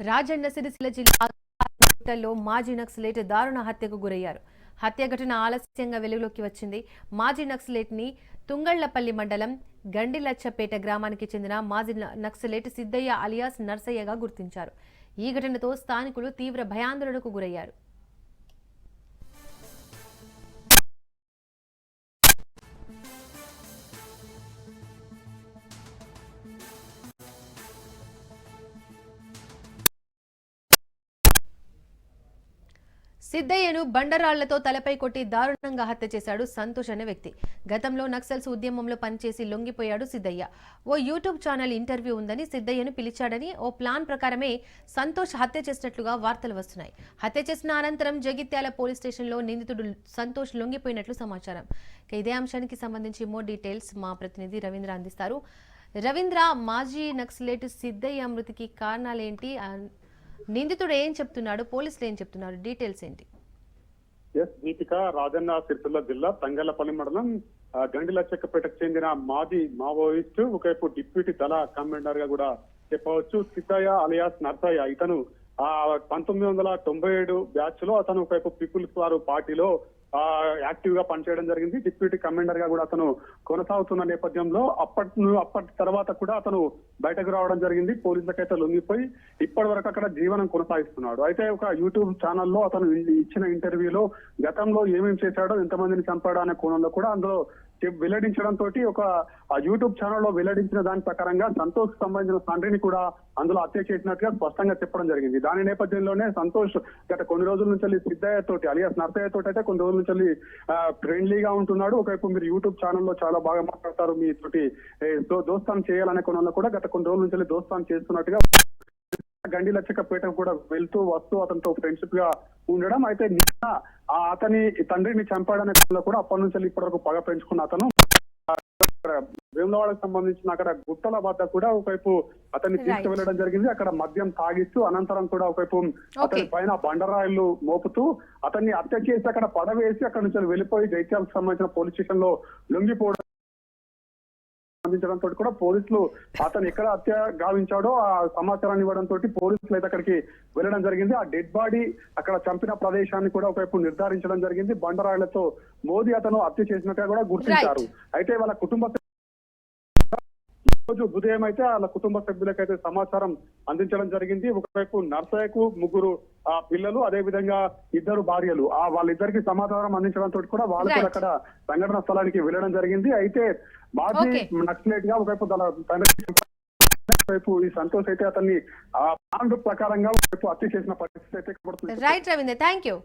రాజన్న సిరిసిల్ల జిల్లా మాజీ నక్సలేట్ దారుణ హత్యకు గురయ్యారు. హత్య ఘటన ఆలస్యంగా వెలుగులోకి వచ్చింది. మాజీ నక్సలేట్ని తుంగళ్ళపల్లి మండలం గండిలచ్చపేట గ్రామానికి చెందిన మాజీ నక్సలేట్ సిద్దయ్య అలియాస్ నర్సయ్యగా గుర్తించారు. ఈ ఘటనతో స్థానికులు తీవ్ర భయాందోళనకు గురయ్యారు. సిద్దయ్యను బండరాళ్ళతో తలపై కొట్టి దారుణంగా హత్య చేశాడు సంతోష్ అనే వ్యక్తి. గతంలో నక్సల్స్ ఉద్యమంలో పనిచేసి లొంగిపోయాడు సిద్దయ్య ఓ యూట్యూబ్ ఛానల్ ఇంటర్వ్యూ ఉందని సిద్దయ్యను పిలిచాడని ఓ ప్లాన్ ప్రకారమే సంతోష్ హత్య చేసినట్లుగా వార్తలు వస్తున్నాయి. హత్య చేసిన అనంతరం జగిత్యాల పోలీస్ స్టేషన్లో నిందితుడు సంతోష్ లొంగిపోయినట్లు సమాచారం. ఇదే అంశానికి సంబంధించి మోర్ డీటెయిల్స్ మా ప్రతినిధి రవీంద్ర అందిస్తారు. రవీంద్ర మాజీ నక్సలేట్ సిద్దయ్య మృతికి కారణాలేంటి? నిందితుడు ఏం చెప్తున్నాడు? పోలీసులు ఏం చెప్తున్నారు? డీటెయిల్స్ ఏంటి? ఎస్ దీపిక రాజన్న సిరిసిల్ల జిల్లా తంగళ్ళపల్లి మండలం గండిల చెక్కపేటకు చెందిన మాజీ మావోయిస్ట్ ఒకవైపు డిప్యూటీ దళ కమాండర్గా కూడా చెప్పవచ్చు. సిద్ధయ్య అలియాస్ నర్సయ్య ఇతను ఆ పంతొమ్మిది వందల తొంభై ఏడు బ్యాచ్లో అతను ఒకవైపు పీపుల్స్ వారు పార్టీలో యాక్టివ్గా పనిచేయడం జరిగింది. డిప్యూటీ కమాండర్గా కూడా అతను కొనసాగుతున్న నేపథ్యంలో అప్పటి అప్పటి తర్వాత కూడా అతను బయటకు రావడం జరిగింది. పోలీసులకైతే లొంగిపోయి ఇప్పటి వరకు అక్కడ జీవనం కొనసాగిస్తున్నాడు. అయితే ఒక యూట్యూబ్ ఛానల్లో అతను ఇచ్చిన ఇంటర్వ్యూలో గతంలో ఏమేమి చేశాడో ఎంతమందిని చంపాడో అనే కోణంలో కూడా అందులో వెల్లడించడం తోటి ఒక ఆ యూట్యూబ్ ఛానల్లో వెల్లడించిన దాని ప్రకారంగా సంతోష్ సంబంధించిన తండ్రిని కూడా అందులో హత్య చేసినట్టుగా స్పష్టంగా చెప్పడం జరిగింది. దాని నేపథ్యంలోనే సంతోష్ గత కొన్ని రోజుల నుంచి సిద్ధయ్య తోటి అలియాస్ నర్సయ్య తోటి అయితే కొన్ని రోజుల నుంచి ఫ్రెండ్లీగా ఉంటున్నాడు. ఒకవైపు మీరు యూట్యూబ్ ఛానల్లో చాలా బాగా మాట్లాడతారు మీ తోటి దోస్తాన్ చేయాలనే కొన్ని కూడా గత కొన్ని రోజుల నుంచి దోస్తాన్ చేస్తున్నట్టుగా గండి లచ్చకపేట కూడా వెళ్తూ వస్తూ అతనితో ఫ్రెండ్షిప్గా ఉండడం అయితే నిన్న అతని తండ్రిని చంపాడనే కూడా అప్పటి నుంచి ఇప్పటి వరకు పగ పెంచుకున్న అతను వేములవాడకు సంబంధించిన అక్కడ గుట్టల వద్ద కూడా ఒకవైపు అతన్ని. తీసుకువెళ్ళడం జరిగింది అక్కడ మద్యం తాగిస్తూ అనంతరం కూడా ఒకవైపు అతని. పైన బండరాయిలు మోపుతూ అతన్ని హత్య చేసి అక్కడ పడవేసి అక్కడ నుంచి వెళ్ళిపోయి జైత్యాలకు సంబంధించిన పోలీస్ స్టేషన్లో లొంగిపోవడం అందించడంతో కూడా పోలీసులు అతను ఎక్కడ హత్య గావించాడో ఆ సమాచారాన్ని ఇవ్వడం తోటి పోలీసులు అయితే అక్కడికి వెళ్ళడం జరిగింది. ఆ డెడ్ బాడీ అక్కడ చంపిన ప్రదేశాన్ని కూడా ఒకవైపు నిర్ధారించడం జరిగింది. బండరాళ్ళతో మోదీ అతను హత్య చేసినట్టుగా కూడా గుర్తించారు. అయితే వాళ్ళ కుటుంబ రోజు ఉదయం అయితే వాళ్ళ కుటుంబ సభ్యులకైతే సమాచారం అందించడం జరిగింది. ఒకవైపు నర్సయ్యకు ముగ్గురు ఆ పిల్లలు అదే విధంగా ఇద్దరు భార్యలు. ఆ వాళ్ళిద్దరికి సమాచారం అందించడంతో కూడా వాళ్ళు కూడా. అక్కడ సంఘటన స్థలానికి వెళ్ళడం జరిగింది. అయితే మాజీ. నక్సలేట్గా ఒకవైపు తన తండ్రి వైపు ఈ సంతోష్ అయితే అతన్ని ఆ ప్రకారంగా ఒకవైపు హత్య చేసిన పరిస్థితి అయితే కనబడుతుంది. Right Ravindra thank you